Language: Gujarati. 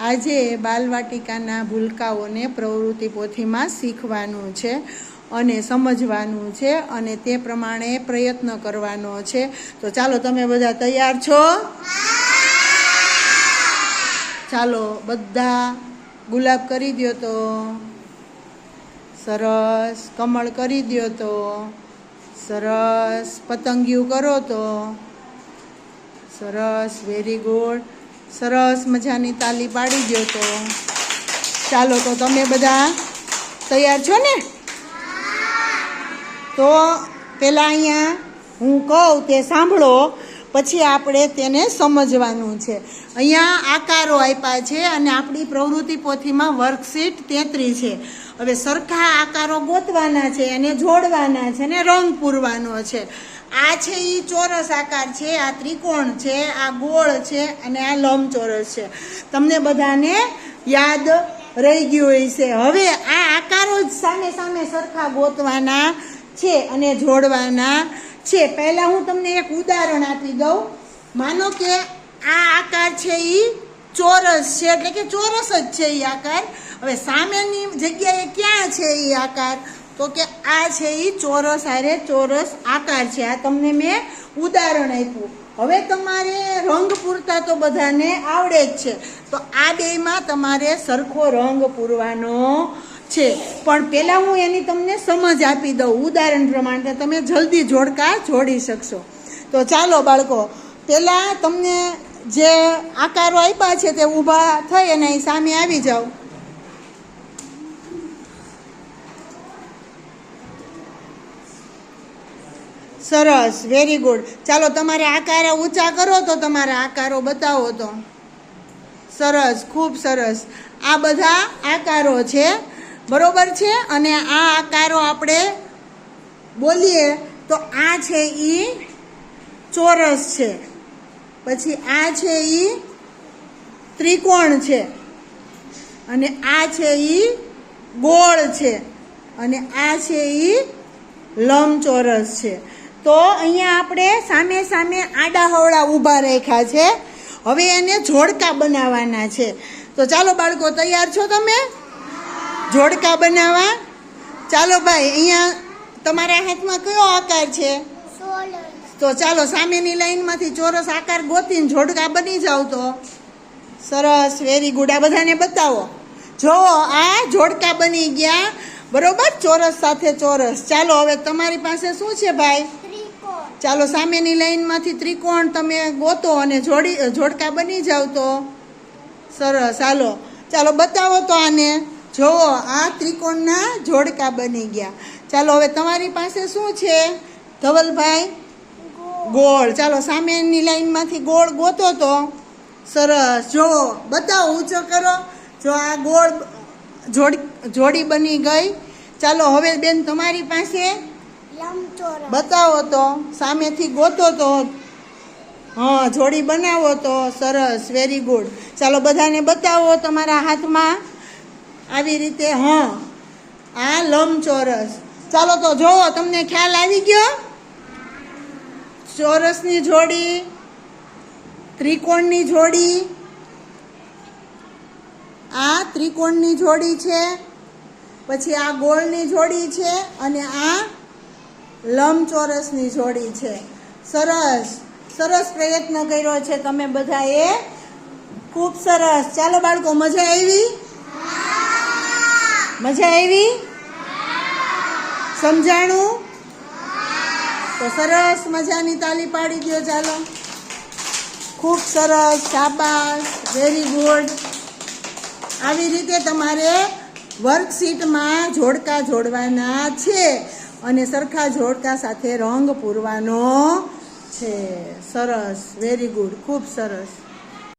આજે બાલવાટિકાના ભૂલકાઓને પ્રવૃત્તિ પોથીમાં શીખવાનું છે અને સમજવાનું છે અને તે પ્રમાણે પ્રયત્ન કરવાનો છે. તો ચાલો, તમે બધા તૈયાર છો? ચાલો, બધા ગુલાબ કરી દ્યો તો. સરસ, કમળ કરી દો તો. સરસ, પતંગિયું કરો તો. સરસ વેરી ગુડ સરસ મજાની તાલી પાડી દો તો. ચાલો તો તમે બધા તૈયાર છો ને? તો પેલા અહીંયા હું કહું તે સાંભળો, પછી આપણે તેને સમજવાનું છે. અહીંયા આકારો આપ્યા છે અને આપણી પ્રવૃત્તિ પોથીમાં વર્કશીટ તેત્રીસ છે. હવે સરખા આકારો ગોતવાના છે એને જોડવાના છે અને રંગ પૂરવાનો છે. આ છે એ ચોરસ આકાર છે, આ ત્રિકોણ છે, આ ગોળ છે અને આ લંબચોરસ છે. તમને બધાને યાદ રહી ગયું હશે. હવે આ આકારો જ સામે સામે સરખા ગોતવાના છે અને જોડવાના છે. પહેલાં હું તમને એક ઉદાહરણ આપી દઉં. માનો કે આ આકાર છે એ ચોરસ છે, એટલે કે ચોરસ જ છે એ આકાર. હવે સામેની જગ્યાએ ક્યાં છે એ આકાર? તો કે આ છે એ ચોરસ આરે ચોરસ આકાર છે. આ તમને મેં ઉદાહરણ આપ્યું. હવે તમારે રંગ પૂરતા તો બધાને આવડે જ છે. તો આ બેમાં તમારે સરખો રંગ પૂરવાનો છે. પણ પહેલાં હું એની તમને સમજ આપી દઉં. ઉદાહરણ પ્રમાણે તમે જલ્દી જોડકા જોડી શકશો. તો ચાલો બાળકો પહેલાં તમને જે આકારો આપ્યા છે તે ઊભા થઈ અને સામે આવી જાઓ. સરસ વેરી ગુડ ચાલો, તમારે આકારો ઊંચા કરો તો તમારા આકારો બતાવો તો. સરસ, ખૂબ સરસ. આ બધા આકારો છે, બરોબર છે? અને આ આકારો આપણે બોલીએ તો આ છે એ ચોરસ છે. પછી આ છે એ ત્રિકોણ છે. અને આ છે એ ગોળ છે. અને આ છે એ લંબચોરસ છે. તો અહીંયા આપણે સામે સામે આડા હવળા ઊભા રાખ્યા છે. હવે એને જોડકા બનાવવાના છે. તો ચાલો બાળકો, તૈયાર છો તમે? જોડકા બનાવવા? ચાલો ભાઈ, અહીંયા તમારા હાથમાં કયો આકાર છે? તો ચાલો, સામેની લાઈનમાંથી ચોરસ આકાર ગોતીને જોડકા બની જાવ તો. સરસ વેરી ગુડ આ બધાને બતાવો. જોવો, આ જોડકા બની ગયા. બરોબર? ચોરસ સાથે ચોરસ. ચાલો, હવે તમારી પાસે શું છે ભાઈ? ચાલો સામેની લાઈનમાંથી ત્રિકોણ તમે ગોતો અને જોડી, જોડકા બની જાવ તો. સરસ ચાલો ચાલો બતાવો તો આને. જોવો, આ ત્રિકોણના જોડકા બની ગયા. ચાલો હવે તમારી પાસે શું છે? ધવલભાઈ? ગોળ. ચાલો સામેની લાઈનમાંથી ગોળ ગોતો તો. સરસ. જો બતાવો, ઊંચો કરો. જો આ ગોળ જોડી બની ગઈ. ચાલો હવે બેન, તમારી પાસે બતાવો તો, સામેથી ગોતો તો હા, જોડી બનાવો તો સરસ વેરી ગુડ ચાલો, બધાને બતાવો તમારા હાથમાં. આવી રીતે, હા, આ લંબચોરસ. ચાલો તો જોવો, તમને ખ્યાલ આવી ગયો? ચોરસની જોડી, ત્રિકોણની જોડી. આ ત્રિકોણની જોડી છે, પછી આ ગોળની જોડી છે, અને આ લંબચોરસની જોડી છે. સરસ સરસ પ્રયત્ન કર્યો છે તમે બધાએ. ખૂબ સરસ. ચાલો બાળકો, મજા આવી? મજા આવી? સમજાણું? તો સરસ મજાની તાલી પાડી દો ચાલો. ખૂબ સરસ, શાબાશ વેરી ગુડ આવી રીતે તમારે વર્કશીટમાં જોડકા જોડવાના છે અને સરખા જોડકા સાથે રંગ પૂરવાનો છે. સરસ વેરી ગુડ ખૂબ સરસ.